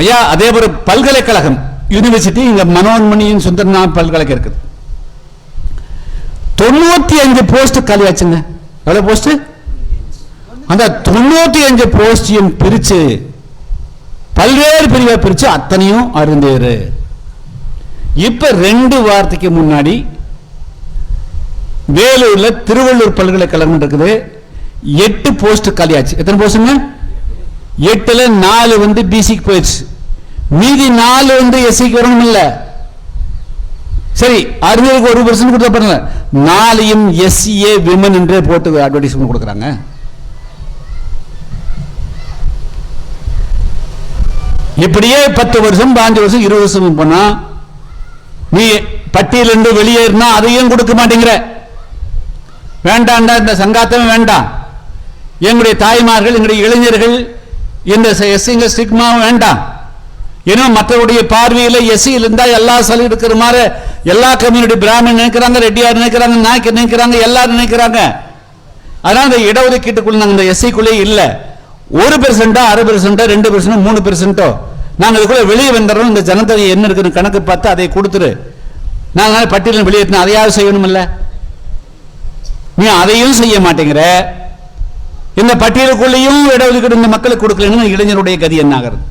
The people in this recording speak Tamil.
ஐயா அதே ஒரு பல்கலைக்கழகம் யூனிவர்சிட்டி இங்க மனோன்மணியின் சுந்தரநாத் பல்கலைக்கழகம் இருக்குது. தொண்ணூத்தி அஞ்சு போஸ்ட் காலியாச்சுங்க. எவ்வளவு போஸ்ட் அந்த தொண்ணூத்தி அஞ்சு போஸ்டையும் பிரிச்சு பல்வேறு பிரிவை பிரிச்சு அத்தனையும் அருந்தேரு இப்ப ரெண்டு வாரத்துக்கு முன்னாடி வேலூர்ல திருவள்ளூர் பல்கலைக்கழகம் இருக்குது. எட்டு போஸ்ட் காலியாச்சு. எத்தனை போஸ்டுங்க எட்டுல நாலு வந்து பிசிக்கு போயிடுச்சு. மீதி நாலு வந்து எஸ்சிக்கு வரணும் இல்ல சரி அறிஞருக்கு ஒரு பர்சன்ட் கொடுத்த பாருங்க. நாளையும் எஸ்சிஏ விமன் என்றே போட்டு அட்வர்டைஸ்மெண்ட் கொடுக்குறாங்க. இப்படியே பத்து வருஷம் பாஞ்சு வருஷம் இருபது வருஷம் போனா நீ பட்டியலிருந்து வெளியேறினா அதையும் கொடுக்க மாட்டேங்கிற. வேண்டாண்டா இந்த சங்காத்தம் வேண்டாம். எங்களுடைய தாய்மார்கள் எங்களுடைய இளைஞர்கள் இந்த எஸ்சிங்க ஸ்டிக்மாவும் வேண்டாம். ஏன்னா மற்றவருடைய பார்வையில் எஸ்சியில் இருந்தால் எல்லா சலுகை இருக்கிற மாதிரி எல்லா கம்யூனிட்டி பிராமணன் நினைக்கிறாங்க ரெட்டியார் நினைக்கிறாங்க நாய்க்கு நினைக்கிறாங்க எல்லாரும் நினைக்கிறாங்க. அதனால அந்த இடஒதுக்கீட்டுக்குள்ள நாங்கள் இந்த எஸ்சிக்குள்ளே இல்லை. ஒரு பெர்சென்ட்டோ அரை பெர்சென்ட்டோ ரெண்டு பெர்சென்டோ மூணு பெர்சென்ட்டோ நாங்கள் அதுக்குள்ளே வெளியே வந்துடுறோம் இந்த ஜனத்தொகை என்ன இருக்குன்னு கணக்கு பார்த்து அதை கொடுத்துரு. நாங்கள் பட்டியலில் வெளியேற்றினா அதையாவது செய்யணுமில்ல? நீ அதையும் செய்ய மாட்டேங்கிற. இந்த பட்டியலுக்குள்ளேயும் இடஒதுக்கீடு இந்த மக்களுக்கு கொடுக்கலன்னு இளைஞருடைய கதி என்னாகிறது?